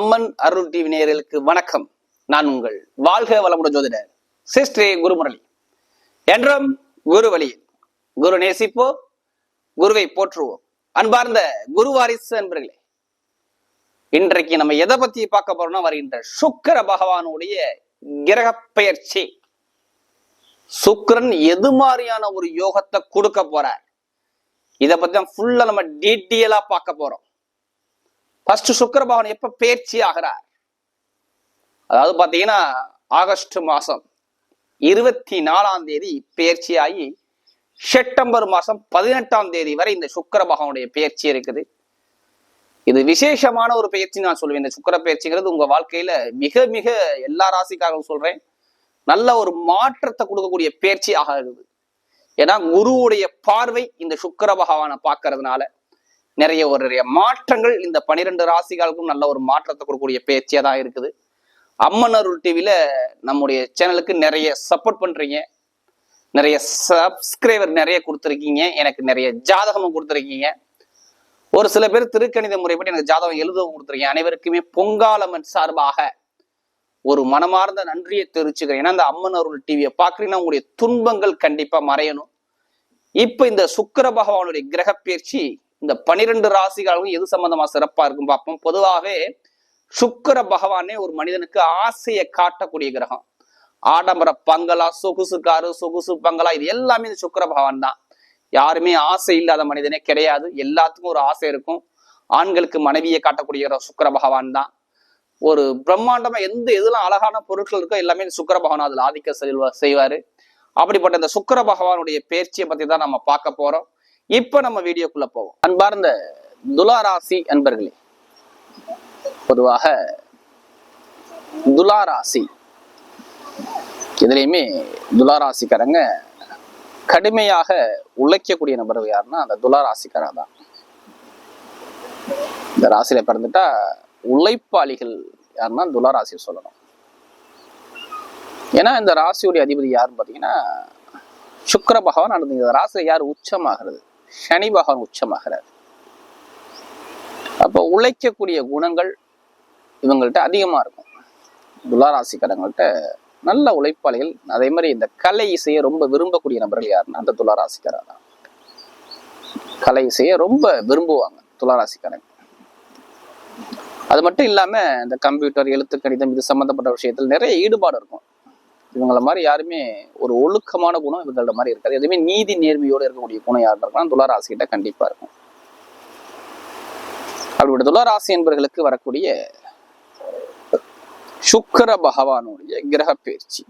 அம்மன் அருள் TV நேயர்களுக்கு வணக்கம். நான் உங்கள் வாழ்க வளமுட ஜோதிடர் சிஸ்ரீ குருமுரளி. என்றும் குரு வழியில் குரு நேசிப்போ குருவை போற்றுவோம். அன்பார்ந்த குரு வாரிசு அன்பர்களே இன்றைக்கு நம்ம எதை பத்தி பார்க்க போறோம்னா வருகின்ற சுக்கிர பகவானுடைய கிரக பெயர்ச்சி. சுக்கரன் எது மாதிரியான ஒரு யோகத்தை கொடுக்க போறார்? இதை பத்தி தான் ஃபுல்லா நம்ம டீட்டெயிலா பார்க்க போறோம். ஃபர்ஸ்ட் சுக்கர பகவான் எப்ப பேர்ச்சி ஆகிறார்? அதாவது பாத்தீங்கன்னா ஆகஸ்ட் மாசம் இருபத்தி நாலாம் தேதி பேர்ச்சி ஆகி செப்டம்பர் மாசம் பதினெட்டாம் தேதி வரை இந்த சுக்கிர பகவானுடைய பேர்ச்சி இருக்குது. இது விசேஷமான ஒரு பயிற்சி நான் சொல்லுவேன் இந்த சுக்கிர பயிற்சிங்கிறது உங்க வாழ்க்கையில மிக மிக எல்லா ராசிக்காகவும் சொல்றேன். நல்ல ஒரு மாற்றத்தை கொடுக்கக்கூடிய பயிற்சி ஆகிறது. ஏன்னா குருவுடைய பார்வை இந்த சுக்கிர பகவானை பார்க்கறதுனால. நிறைய ஒரு நிறைய மாற்றங்கள் இந்த பனிரெண்டு ராசிகளுக்கும் நல்ல ஒரு மாற்றத்தை கொடுக்கக்கூடிய பேச்சியா தான் இருக்குது. அம்மன் அருள் டிவியில நம்முடைய சேனலுக்கு நிறைய சப்போர்ட் பண்றீங்க. நிறைய சப்ஸ்கிரைபர் நிறைய கொடுத்துருக்கீங்க. எனக்கு நிறைய ஜாதகமும் கொடுத்துருக்கீங்க. ஒரு சில பேர் திருக்கணித முறைப்படி எனக்கு ஜாதகம் எழுதவும் கொடுத்துருக்கீங்க. அனைவருக்குமே பொங்காலம்மன் சார்பாக ஒரு மனமார்ந்த நன்றியை தெரிவிச்சுக்கிறேன். ஏன்னா இந்த அம்மன் அருள் டிவியை பார்க்குறீங்கன்னா உங்களுடைய துன்பங்கள் கண்டிப்பாக மறையணும். இப்போ இந்த சுக்கர பகவானுடைய கிரக பயிற்சி இந்த பனிரெண்டு ராசிகளும் எது சம்பந்தமா சிறப்பா இருக்கும் பார்ப்போம். பொதுவாகவே சுக்கிர பகவானே ஒரு மனிதனுக்கு ஆசையை காட்டக்கூடிய கிரகம். ஆடம்பர பங்களா சொகுசு காரு சொகுசு பங்களா இது எல்லாமே இந்த சுக்கிர பகவான் தான். யாருமே ஆசை இல்லாத மனிதனே கிடையாது. எல்லாத்துக்கும் ஒரு ஆசை இருக்கும். ஆண்களுக்கு மனைவியை காட்டக்கூடிய கிரகம் சுக்கிர பகவான் தான். ஒரு பிரம்மாண்டமா எந்த எதுலாம் அழகான பொருட்கள் இருக்கோ எல்லாமே இந்த சுக்கிர பகவான் அதில் ஆதிக்க செல்வா செய்வாரு. அப்படிப்பட்ட இந்த சுக்கிர பகவானுடைய பேர்ச்சியை பத்தி தான் நம்ம பார்க்க போறோம். இப்ப நம்ம வீடியோக்குள்ள போவோம். அன்பார்ந்த துலாராசி அன்பர்களே பொதுவாக துலாராசி இதுலயுமே துலாராசிக்காரங்க கடுமையாக உழைக்கக்கூடிய நபர் யாருன்னா அந்த துலாராசிக்காரங்க தான். இந்த ராசியில பிறந்துட்டா உழைப்பாளிகள் யாருன்னா துலாராசி சொல்லணும். ஏன்னா இந்த ராசியுடைய அதிபதி யாருன்னு பார்த்தீங்கன்னா சுக்கர பகவான் அடுத்து இந்த ராசியில யார் உச்சமாகிறது? சனி பகவான் உச்சமாகிறார். அப்போ உழைக்கக்கூடிய குணங்கள் இவங்கள்ட்ட அதிகமா இருக்கும். துளாராசிக்காரங்கள்ட்ட நல்ல உழைப்பாளிகள். அதே மாதிரி இந்த கலை இசையை ரொம்ப விரும்பக்கூடிய நபர்கள் யாருன்னா அந்த துளாராசிக்காரர் தான். கலை இசையை ரொம்ப விரும்புவாங்க துளாராசிக்காரங்க அது மட்டும் இல்லாம இந்த கம்ப்யூட்டர் எழுத்து கணிதம் இது சம்பந்தப்பட்ட விஷயத்தில் நிறைய ஈடுபாடு இருக்கும். இவங்களை மாதிரி யாருமே ஒரு ஒழுக்கமான குணம் இவங்களோட மாதிரி இருக்காது. எதுவுமே நீதி நேர்மையோடு இருக்கக்கூடிய குணம் யார் இருக்கலாம் துளாராசிகிட்ட கண்டிப்பா இருக்கும். அவருடைய துளாராசி என்பவர்களுக்கு வரக்கூடிய சுக்கர பகவானுடைய கிரக பயிற்சி.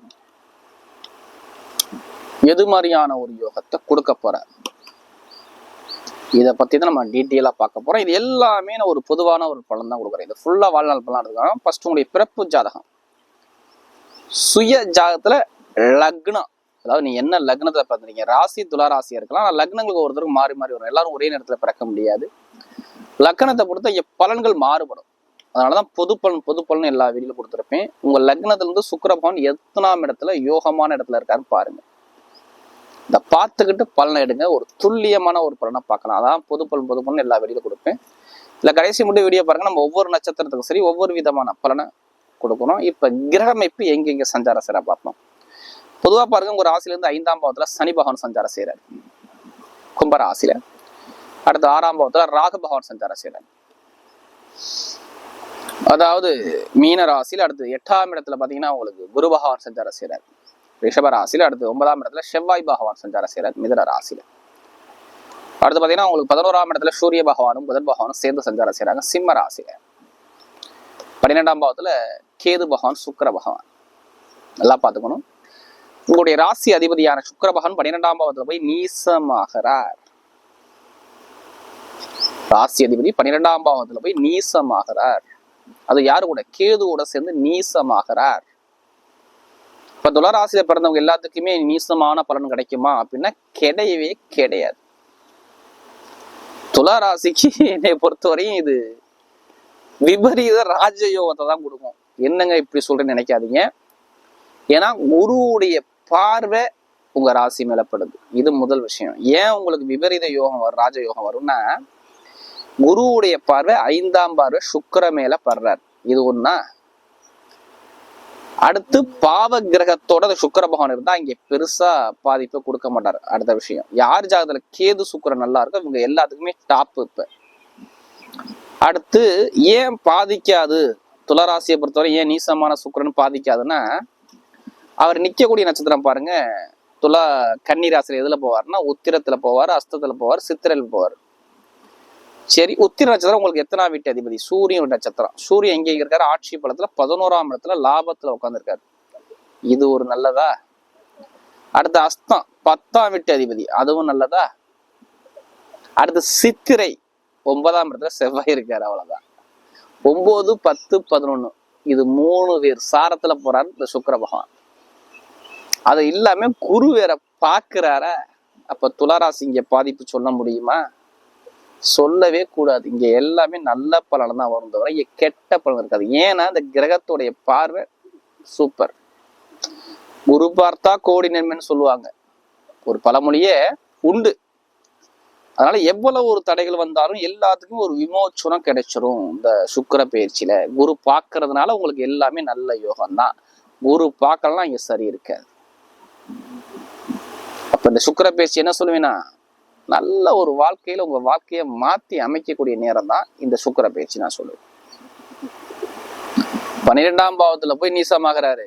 எது மாதிரியான ஒரு யோகத்தை கொடுக்க போறார்? இதை பத்தி தான் நம்ம டீட்டெயிலா பார்க்க போறோம். இது எல்லாமே நான் ஒரு பொதுவான ஒரு பலன் தான் கொடுக்குறேன். இது ஃபுல்லா வாழ்நாள் பலன் எடுத்துக்கலாம் ஃபர்ஸ்ட் உங்களுடைய பிறப்பு ஜாதகம். சுய ஜாகத்துல லக்னம். அதாவது நீ என்ன லக்னத்துல பார்த்துறீங்க ராசி துலா ராசியா இருக்கலாம். ஆனா லக்னங்களுக்கு ஒருத்தருக்கு மாறி மாறி வரும். எல்லாரும் ஒரே நேரத்துல பிறக்க முடியாது. லக்னத்தை பொறுத்த பலன்கள் மாறுபடும். அதனாலதான் பொது பலன் பொது பலன் எல்லா வீடியோல கொடுத்துருப்பேன். உங்க லக்னத்துல இருந்து சுக்கரபவன் எத்தனாம் இடத்துல யோகமான இடத்துல இருக்காருன்னு பாருங்க. இந்த பார்த்துக்கிட்டு பலனை எடுங்க. ஒரு துல்லியமான ஒரு பலனை பார்க்கலாம். அதான் பொது பலன் பொது பலன் எல்லா வீடியோல கொடுப்பேன். இல்ல கடைசி மட்டும் வீடியோ பாருங்க. நம்ம ஒவ்வொரு நட்சத்திரத்துக்கும் சரி ஒவ்வொரு விதமான பலனை கொடுக்கணும். இப்ப கிரக அமைப்பு எங்க எங்க சஞ்சாரம் செய்யற பார்ப்போம். பொதுவா பாருங்க உங்க ராசில ஐந்தாம் பாவத்துல சனி பகவான் சஞ்சாரம் செய்கிறார் கும்பராசியில் அடுத்து ஆறாம் பாவத்தில் ராகு பகவான் சஞ்சாரம் செய்கிறார் அதாவது மீன ராசியில் அடுத்து எட்டாம் இடத்துல பாத்தீங்கன்னா உங்களுக்கு குரு பகவான் சஞ்சாரம் செய்கிறார் ரிஷப ராசியில் அடுத்து ஒன்பதாம் இடத்துல செவ்வாய் பகவான் சஞ்சாரம் செய்கிறார் மிதன ராசியில். அடுத்து பாத்தீங்கன்னா உங்களுக்கு பதினோராம் இடத்துல சூரிய பகவானும் புதன் பகவானும் சேர்ந்து சஞ்சாரம் செய்கிறாங்க சிம்ம ராசியில். பன்னிரெண்டாம் பாவத்துல கேது பகவான் சுக்கர பகவான். நல்லா பார்த்துக்கணும். உங்களுடைய ராசி அதிபதியான சுக்கர பகவான் பன்னிரெண்டாம் பாவத்துல போய் நீசமாகிறார். ராசி அதிபதி பன்னிரெண்டாம் பாவத்துல போய் நீசமாகிறார். அது யாரு கூட? கேதுவோட சேர்ந்து நீசமாகிறார். இப்ப துளராசியில பிறந்தவங்க எல்லாத்துக்குமே நீசமான பலன் கிடைக்குமா அப்படின்னா கிடையவே கிடையாது. துளராசிக்கு என்னை பொறுத்தவரையும் இது விபரீத ராஜயோகத்தை தான் கொடுக்கும். என்னங்க இப்படி சொல்றேன்னு நினைக்காதீங்க. ஏன்னா குருவுடைய பார்வை உங்க ராசி மேலப்படுது இது முதல் விஷயம். ஏன் உங்களுக்கு விபரீத யோகம் வரும் ராஜயோகம் வரும்னா குருவுடைய பார்வை ஐந்தாம் பார்வை சுக்கிர மேல படுறார். இது ஒன்னா அடுத்து பாவ கிரகத்தோட அந்த சுக்கிர பகவான் இருந்தா இங்க பெருசா பாதிப்பை கொடுக்க மாட்டார். அடுத்த விஷயம். யார் ஜாதகத்துல கேது சுக்கரம் நல்லா இருக்கோ இவங்க எல்லாத்துக்குமே டாப் இப்ப. அடுத்து ஏன் பாதிக்காது? துளராசியை பொறுத்தவரை ஏன் நீசமான சுக்கரன் பாதிக்காதுன்னா அவர் நிக்கக்கூடிய நட்சத்திரம் பாருங்க துலா கன்னீராசியில எதுல போவார்னா உத்திரத்துல போவார் அஸ்தத்துல போவார் சித்திரையில் போவார். சரி உத்திர நட்சத்திரம் உங்களுக்கு எத்தனா வீட்டு அதிபதி? சூரியன் நட்சத்திரம். சூரியன் எங்க இருக்காரு? ஆட்சி பலத்துல பதினோராம் இடத்துல லாபத்துல உட்காந்துருக்காரு இது ஒரு நல்லதா? அடுத்து அஸ்தம் பத்தாம் வீட்டு அதிபதி. அதுவும் நல்லதா? அடுத்து சித்திரை ஒன்பதாம் இடத்துல செவ்வாய் இருக்காரு அவ்வளவுதான். ஒம்பது பத்து பதினொன்று இது மூணு பேர். சாரத்தில் போகிறார் இந்த சுக்கர பகவான். அது இல்லாமல் குரு வேற பார்க்குறார. அப்போ துளாராசி இங்கே பாதிப்பு சொல்ல முடியுமா? சொல்லவே கூடாது. இங்கே எல்லாமே நல்ல பலன் தான் வரும் தவிர இங்க கெட்ட பலன் இருக்காது. ஏன்னா இந்த கிரகத்துடைய பார்வை சூப்பர். குரு பார்த்தா கோடி நன்மைன்னு சொல்லுவாங்க. ஒரு பழமொழியே உண்டு. அதனால எவ்வளவு ஒரு தடைகள் வந்தாலும் எல்லாத்துக்கும் ஒரு விமோச்சனம் கிடைச்சிரும் இந்த சுக்கர பயிற்சியில. குரு பார்க்கறதுனால உங்களுக்கு எல்லாமே நல்ல யோகம் தான் குரு பார்க்கலாம் இங்க சரி இருக்காது. அப்ப இந்த சுக்கர பயிற்சி என்ன சொல்லுவேன்னா நல்ல ஒரு வாழ்க்கையில உங்க வாழ்க்கையை மாத்தி அமைக்கக்கூடிய நேரம் தான் இந்த சுக்கிர பயிற்சி நான் சொல்லுவேன். பன்னிரெண்டாம் பாவத்துல போய் நீசமாகிறாரு.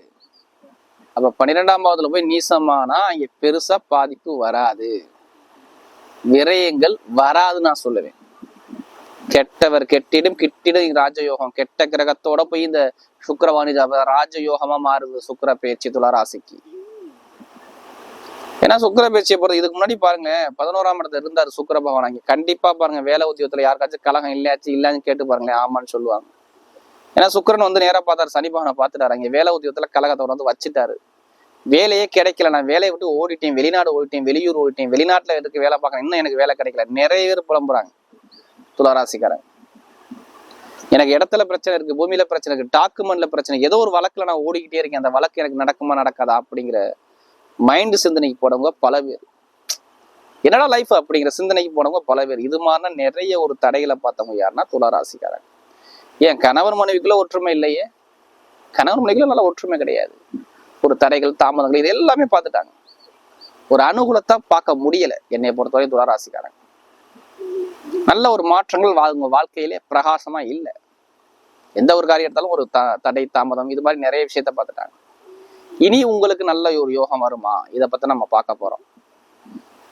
அப்ப பன்னிரெண்டாம் பாவத்துல போய் நீசமானா இங்க பெருசா பாதிப்பு வராது. விரயங்கள் வராது நான் சொல்லுவேன். கெட்டவர் கெட்டிடும் கிட்டிடும் ராஜயோகம். கெட்ட கிரகத்தோட போய் இந்த சுக்கரவாணி ராஜயோகமா மாறுது சுக்கிர பேச்சு துலா ராசிக்கு. ஏன்னா சுக்கர பேச்சியை பொறுத்த இதுக்கு முன்னாடி பாருங்க பதினோராம் இடத்துல இருந்தாரு சுக்கர பகவான் அங்கே. கண்டிப்பா பாருங்க வேலை உத்தியோகத்துல யாருக்காச்சும் கலகம் இல்லையாச்சு இல்லைன்னு கேட்டு பாருங்களேன் ஆமான்னு சொல்லுவாங்க. ஏன்னா சுக்கரன் வந்து நேரா பார்த்தாரு சனி பகவானை பார்த்துட்டாரு அங்கே வேலை உத்தியோகத்துல கலகத்தை வந்து வச்சுட்டாரு. வேலையே கிடைக்கல. நான் வேலையை விட்டு ஓடிட்டேன். வெளிநாடு ஓடிட்டேன். வெளியூர் ஓடிட்டேன். வெளிநாட்டுல இருக்கு வேலை பார்க்கறேன் இன்னும் எனக்கு வேலை கிடைக்கல. நிறைய பேர் புலம்புறாங்க. துளாராசிக்காரங்க எனக்கு இடத்துல பிரச்சனை இருக்கு பூமியில பிரச்சனை இருக்கு டாக்குமெண்ட்ல பிரச்சனை ஏதோ ஒரு வழக்குல நான் ஓடிக்கிட்டே இருக்கேன். அந்த வழக்கு எனக்கு நடக்குமா நடக்காதா அப்படிங்கிற மைண்டு சிந்தனைக்கு போனவங்க பல பேர். என்னடா லைஃப் அப்படிங்கிற சிந்தனைக்கு போனவங்க பல பேர். இது மாதிரினா நிறைய ஒரு தடைகளை பார்த்தவங்க யாருன்னா துளாராசிக்காரங்க ஏன் கணவர் மனைவிக்குள்ள ஒற்றுமை இல்லையே? கணவர் மனைவிக்குள்ள நல்ல ஒற்றுமை கிடையாது. ஒரு தடைகள் தாமதங்கள் இது எல்லாமே பார்த்துட்டாங்க. ஒரு அனுகூலத்தை பார்க்க முடியல. என்னை பொறுத்தவரை துளாராசிக்காரங்க. நல்ல ஒரு மாற்றங்கள் வா- உங்க வாழ்க்கையிலே பிரகாசமா இல்லை. எந்த ஒரு காரியம் எடுத்தாலும் ஒரு த தடை தாமதம் இது மாதிரி நிறைய விஷயத்த பார்த்துட்டாங்க. இனி உங்களுக்கு நல்ல ஒரு யோகம் வருமா? இதை பத்தி நம்ம பார்க்க போறோம்.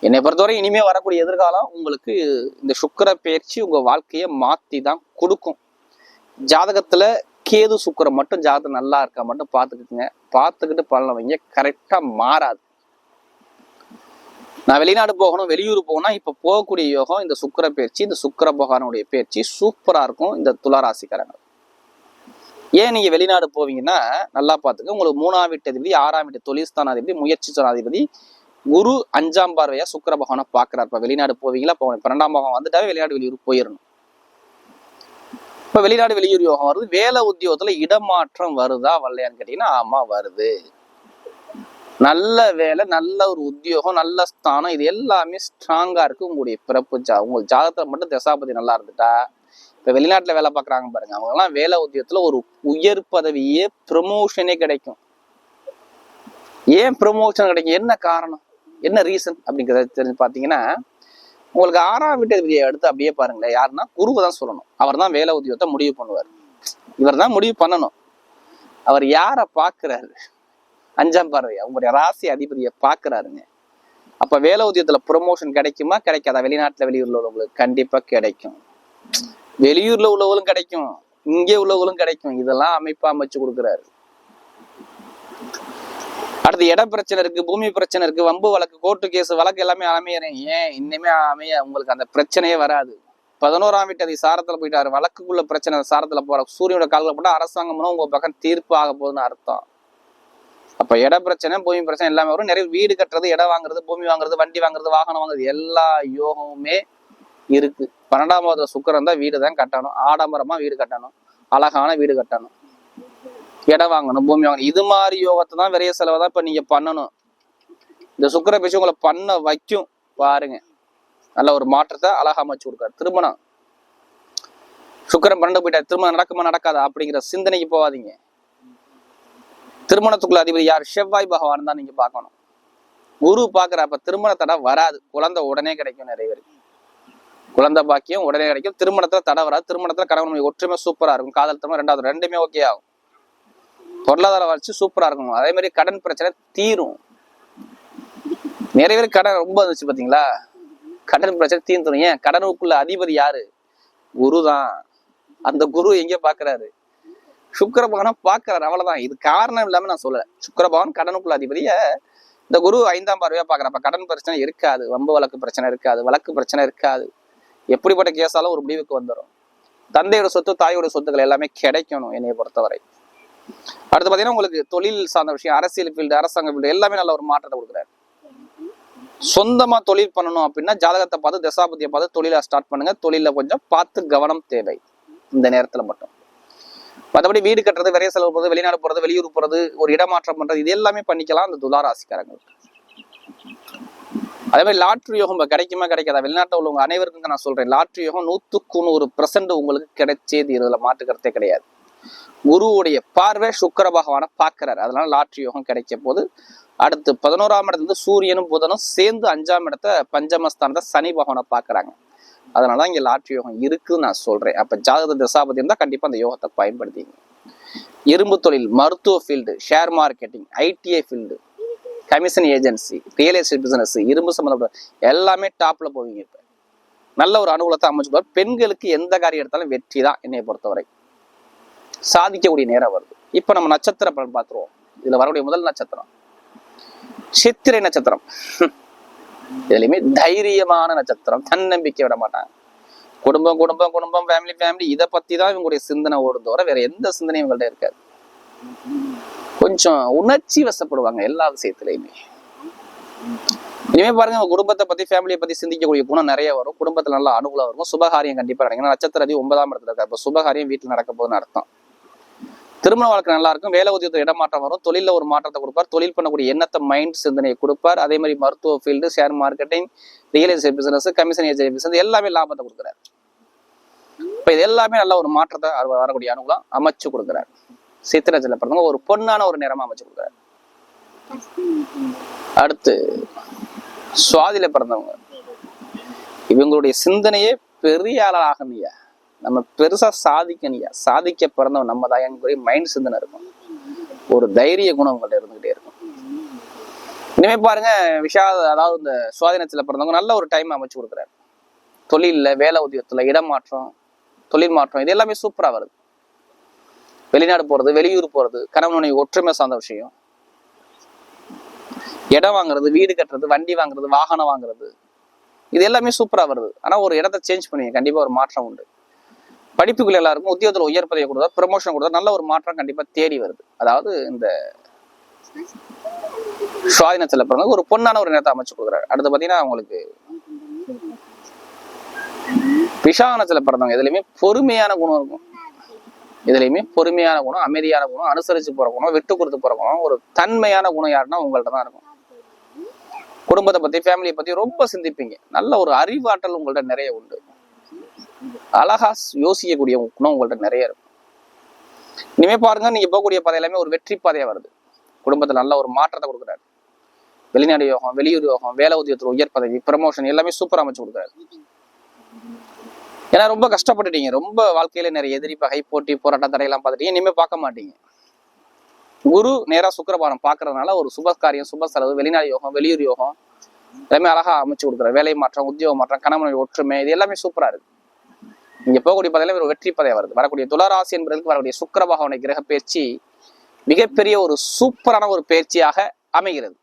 என்னை பொறுத்தவரை இனிமே வரக்கூடிய எதிர்காலம் உங்களுக்கு இந்த சுக்கிர பயிற்சி உங்க வாழ்க்கையை மாத்தி தான் கொடுக்கும். ஜாதகத்துல கேது சுக்கிரம் மட்டும் ஜாதகம் நல்லா இருக்கா மட்டும் பார்த்துக்கிட்டுங்க. பார்த்துக்கிட்டு பலனை வைங்க. மாறாது. நான் வெளிநாடு போகணும் வெளியூர் போகணும் இப்போ போகக்கூடிய யோகம் இந்த சுக்கிர பயிற்சி இந்த சுக்கர பகவானுடைய பயிற்சி சூப்பராக இருக்கும் இந்த துளாராசிக்காரங்க. ஏன் நீங்கள் வெளிநாடு போவீங்கன்னா நல்லா பார்த்துக்க உங்களுக்கு மூணாம் வீட்டு அதிபதி ஆறாம் வீட்டு தொழில்ஸ்தானாதிபதி முயற்சி ஸ்தானாதிபதி குரு அஞ்சாம் பார்வையா சுக்கர பகவானை பாக்குறாரு வெளிநாடு போவீங்களா? இப்போ பன்னெண்டாம் பாகம் வந்துட்டாவே வெளிநாடு வெளியூர் போயிடணும் இப்ப வெளிநாடு வெளியூர் யோகம் வருது. வேலை உத்தியோகத்துல இடமாற்றம் வருதா வரலையான்னு கேட்டீங்கன்னா ஆமா வருது. நல்ல வேலை நல்ல ஒரு உத்தியோகம் நல்ல ஸ்தானம் இது எல்லாமே ஸ்ட்ராங்கா இருக்கு உங்களுடைய பிறப்பு ஜா உங்க ஜாதகத்துல மட்டும் தசாபதி நல்லா இருந்துட்டா? இப்ப வெளிநாட்டுல வேலை பார்க்கறாங்க பாருங்க. அவங்க எல்லாம் வேலை உத்தியோகத்துல ஒரு உயர் பதவியே ப்ரமோஷனே கிடைக்கும். ஏன் ப்ரமோஷன் கிடைக்கும்? என்ன காரணம்? என்ன ரீசன் அப்படிங்கிறத தெரிஞ்சு பாத்தீங்கன்னா உங்களுக்கு ஆறாம் வீட்டு எடுத்து அப்படியே பாருங்களேன் யாருன்னா குருவை தான் சொல்லணும். அவர் தான் வேலை உத்தியோகத்தை முடிவு பண்ணுவார். இவர் தான் முடிவு பண்ணணும். அவர் யாரை பார்க்கிறாரு? அஞ்சாம் பார்வையா உங்களுடைய ராசி அதிபதியை பார்க்குறாருங்க. அப்ப வேலை உத்தியத்தில் ப்ரொமோஷன் கிடைக்குமா கிடைக்காதா? வெளிநாட்டுல வெளியூர்ல உள்ளவங்களுக்கு கண்டிப்பா கிடைக்கும். வெளியூர்ல உள்ளவங்களும் கிடைக்கும் இங்கே உள்ளவங்களும் கிடைக்கும். இதெல்லாம் அமைப்பா அமைச்சு கொடுக்குறாரு. அடுத்து இட பிரச்சனை இருக்கு பூமி பிரச்சனை இருக்கு வம்பு வழக்கு கோர்ட்டு கேஸ் வழக்கு எல்லாமே அமையறேன். ஏன்? இன்னுமே அமைய உங்களுக்கு அந்த பிரச்சனையே வராது. பதினோராம் வீட்டு அது சாரத்துல போயிட்டாரு. வழக்குக்குள்ள பிரச்சனை சாரத்துல போற சூரியனோட கால்களை போட்டால் அரசாங்கம்னா உங்க பக்கம் தீர்ப்பு ஆக போகுதுன்னு அர்த்தம். அப்ப இட பிரச்சனை பூமி பிரச்சனை எல்லாமே வரும். நிறைய வீடு கட்டுறது இடம் வாங்குறது பூமி வாங்குறது வண்டி வாங்குறது வாகனம் வாங்குறது எல்லா யோகமுமே இருக்கு. பன்னெண்டாம் பாவத்துல சுக்கரம் தான் வீடு தான் கட்டணும். ஆடம்பரமா வீடு கட்டணும். அழகான வீடு கட்டணும். இடம் வாங்கணும் பூமி வாங்கணும். இது மாதிரி யோகத்தை தான் விரைய செலவை தான் இப்ப நீங்க பண்ணணும். இந்த சுக்கர பேச்சு உங்களை பண்ண வைக்கும். பாருங்க. நல்ல ஒரு மாற்றத்தை அழகா அமைச்சு கொடுக்காரு. திருமணம். சுக்கரம் பன்னெண்டு போயிட்டா திருமணம் நடக்குமா நடக்காதா அப்படிங்கிற சிந்தனைக்கு போகாதீங்க. திருமணத்துக்குள்ள அதிபதி யார்? செவ்வாய் பகவான் தான் நீங்க பார்க்கணும். குரு பாக்குறப்ப திருமண தடை வராது. குழந்தை உடனே கிடைக்கும் நிறைய பேருக்கு. குழந்தை பாக்கியம் உடனே கிடைக்கும். திருமணத்துல தடை வராது. திருமணத்துல கணவன் ஒற்றுமை சூப்பரா இருக்கும். காதல் திருமணம் ரெண்டாவது ரெண்டுமே ஓகே ஆகும். பொருளாதார வளர்ச்சி சூப்பரா இருக்கும் அதே மாதிரி கடன் பிரச்சனை தீரும். நிறைய பேர் கடன் ரொம்ப வந்துச்சு பாத்தீங்களா? கடன் பிரச்சனை தீர்ந்துடும் ஏன்? கடனுக்குள்ள அதிபதி யாரு? குரு தான் அந்த குரு எங்க பாக்குறாரு. சுக்கர பகவானை பாக்குறாரு. அவ்வளவுதான். இது காரணம் இல்லாம நான் சொல்லல. சுக்கர பகவான் கடனுக்குள்ள அதிபதிய இந்த குரு ஐந்தாம் பார்வையா பாக்குறப்ப கடன் பிரச்சனை இருக்காது. வம்பு வழக்கு பிரச்சனை இருக்காது. வழக்கு பிரச்சனை இருக்காது. எப்படிப்பட்ட கேஸாலும் ஒரு முடிவுக்கு வந்துடும் தந்தையோட சொத்து தாயோட சொத்துக்கள் எல்லாமே கிடைக்கணும் என்னைய பொறுத்தவரை. அடுத்து பாத்தீங்கன்னா உங்களுக்கு தொழில் சார்ந்த விஷயம் அரசியல் ஃபீல்டு அரசாங்க ஃபீல்டு எல்லாமே நல்ல ஒரு மாற்றத்தை கொடுக்குறாரு. சொந்தமா தொழில் பண்ணணும் அப்படின்னா ஜாதகத்தை பார்த்து தசாபதியை பார்த்து தொழிலை ஸ்டார்ட் பண்ணுங்க. தொழில கொஞ்சம் பார்த்து கவனம் தேவை. இந்த நேரத்துல மட்டும். மற்றபடி வீடு கட்டுறது விரைய செலவு போறது வெளிநாடு போறது வெளியூர் போறது ஒரு இடமாற்றம் பண்ணுறது இது எல்லாமே பண்ணிக்கலாம் அந்த துளாராசிக்காரங்களுக்கு அதே மாதிரி லாட்ரி யோகம் இப்போ கிடைக்குமா கிடைக்காதா? வெளிநாட்டில் உள்ளவங்க அனைவருக்கும் நான் சொல்றேன். லாட்ரி யோகம் நூற்றுக்கு நூறு பர்சன்ட் உங்களுக்கு கிடைச்சே இதுல மாற்றுக்கிறதே கிடையாது. குருவுடைய பார்வை சுக்கிர பகவானை பார்க்கிறார். அதனால லாட்ரி யோகம் கிடைக்க போது அடுத்து பதினோராம் இடத்துல இருந்து சூரியனும் புதனும் சேர்ந்து அஞ்சாம் இடத்த பஞ்சமஸ்தானத்தை சனி பகவானை பார்க்குறாங்க. அதனால இங்க லாட்ரி யோகம் இருக்குன்னு நான் சொல்றேன். அப்ப ஜாதக தசாபதி இருந்தால் கண்டிப்பா அந்த யோகத்தை பயன்படுத்திங்க இரும்பு தொழில் மருத்துவ field share marketing ITI field commission agency real estate business இரும்பு சம்மந்தப்பட்ட எல்லாமே டாப்ல போவீங்க இப்போ. நல்ல ஒரு அனுகூலத்தை அமைச்சு பெண்களுக்கு எந்த காரியம் எடுத்தாலும் வெற்றி தான் என்னை பொறுத்தவரை. சாதிக்கக்கூடிய நேரம் வருது. இப்போ நம்ம நட்சத்திர பலன் பார்த்துருவோம். இதில் வரக்கூடிய முதல் நட்சத்திரம். சித்திரை நட்சத்திரம். இதுலையுமே தைரியமான நட்சத்திரம். தன்னம்பிக்கை விட மாட்டாங்க. குடும்பம் குடும்பம் குடும்பம் ஃபேமிலி ஃபேமிலி இதை பத்தி தான் இவங்களுடைய சிந்தனை ஓடும் தவிர வேற எந்த சிந்தனையும் இவங்கள்ட்ட இருக்காது. கொஞ்சம் உணர்ச்சி வசப்படுவாங்க எல்லா விஷயத்துலையுமே. இனிமே பாருங்க உங்க குடும்பத்தை பத்தி ஃபேமிலியை பத்தி சிந்திக்கக்கூடிய குணம் நிறைய வரும். குடும்பத்துல நல்ல அனுகூலம் இருக்கும் சுபகாரியம் கண்டிப்பா நடக்கும். நட்சத்திரம் ஒன்பதாம் இடத்துல இருக்காரு. இப்போ சுபகாரியம் வீட்டில் நடக்க போதுன்னு அர்த்தம். திருமண வாழ்க்கை நல்லா இருக்கும். வேலை உத்தியத்தில் இடமாற்றம் வரும். தொழிலில் ஒரு மாற்றத்தை கொடுப்பார். தொழில் பண்ணக்கூடிய எண்ணத்தை மைண்ட் சிந்தனையை கொடுப்பார். அதே மாதிரி மருத்துவ field share marketing real estate business commission agent business எல்லாமே லாபத்தை கொடுக்குறாரு. இப்போ இது எல்லாமே நல்ல ஒரு மாற்றத்தை வரக்கூடிய அனுகூலம் அமைச்சு கொடுக்குறாரு. சித்திரத்தில் பிறந்தவங்க ஒரு பொன்னான ஒரு நிறமா அமைச்சு கொடுக்குறாரு. அடுத்து சுவாதியில பிறந்தவங்க. இவங்களுடைய சிந்தனையே பெரிய ஆளாகணியா நம்ம பெருசா சாதிக்கணியா சாதிக்க பிறந்தவன் நம்ம தான் மைண்ட் சிந்தனை இருக்கும். ஒரு தைரிய குணம் உங்கள்கிட்ட இருந்துகிட்டே இருக்கும். இனிமே பாருங்க விஷா அதாவது இந்த சுவாதீனத்துல பிறந்தவங்க நல்ல ஒரு டைம் அமைச்சு கொடுக்குறாரு. தொழில்ல வேலை உத்தியோகத்துல இடமாற்றம் தொழில் மாற்றம் இது எல்லாமே சூப்பரா வருது. வெளிநாடு போறது வெளியூர் போறது கணவனுடைய ஒற்றுமை சார்ந்த விஷயம். இடம் வாங்குறது வீடு கட்டுறது வண்டி வாங்குறது வாகனம் வாங்குறது இது எல்லாமே சூப்பரா வருது. ஆனா ஒரு இடத்த சேஞ்ச் பண்ணுவீங்க கண்டிப்பா ஒரு மாற்றம் உண்டு. படிப்புகள் எல்லாருக்கும் உத்தியோகத்தில் உயர் பதவி கொடுத்தா ப்ரமோஷன் கொடுத்தா நல்ல ஒரு மாற்றம் கண்டிப்பா தேடி வருது. அதாவது இந்த சுவாதீனத்துல பிறந்த ஒரு பொண்ணான ஒரு நேரத்தை அமைச்சு கொடுக்குறாரு. அடுத்து பாத்தீங்கன்னா அவங்களுக்கு விஷாகனத்துல பிறந்தவங்க எதுலையுமே பொறுமையான குணம் இருக்கும். இதுலயுமே பொறுமையான குணம் அமைதியான குணம் அனுசரிச்சு போற குணம் விட்டு கொடுத்து போற குணம் ஒரு தன்மையான குணம் யாருன்னா உங்கள்ட்ட தான் இருக்கும். குடும்பத்தை பத்தி ஃபேமிலியை பத்தி ரொம்ப சிந்திப்பீங்க. நல்ல ஒரு அறிவாற்றல் உங்கள்ட்ட நிறைய உண்டு. அழகா யோசிக்கக்கூடிய குணம் உங்கள்ட்ட நிறைய இருக்கும் இனிமே பாருங்க நீங்க போகக்கூடிய பாதை எல்லாமே ஒரு வெற்றி பாதையா வருது. குடும்பத்துல நல்ல ஒரு மாற்றத்தை கொடுக்குறாரு. வெளிநாடு யோகம் வெளியூர் யோகம் வேலை உத்தியோகத்தில் உயர் பதவி ப்ரமோஷன் எல்லாமே சூப்பரா அமைச்சு கொடுக்குறாரு. ஏன்னா ரொம்ப கஷ்டப்பட்டுட்டீங்க. ரொம்ப வாழ்க்கையில நிறைய எதிரி பகை போட்டி போராட்டம் தடையெல்லாம் பார்த்துட்டீங்க இனிமே பார்க்க மாட்டீங்க. குரு நேரா சுக்கரபாரம் பார்க்கறதுனால ஒரு சுப காரியம் சுப செலவு வெளிநாடு யோகம் வெளியூர் யோகம் எல்லாமே அழகா அமைச்சு கொடுக்குற வேலை மாற்றம் உத்தியோக மாற்றம் கணவனுடைய ஒற்றுமை இது எல்லாமே சூப்பரா இருக்கு. இங்க போகக்கூடிய பதையில ஒரு வெற்றி பதையா வருது. வரக்கூடிய துளராசி என்பதற்கு வரக்கூடிய சுக்கிர பகவானை கிரக பேச்சு மிகப்பெரிய ஒரு சூப்பரான ஒரு பேச்சியாக அமைகிறது.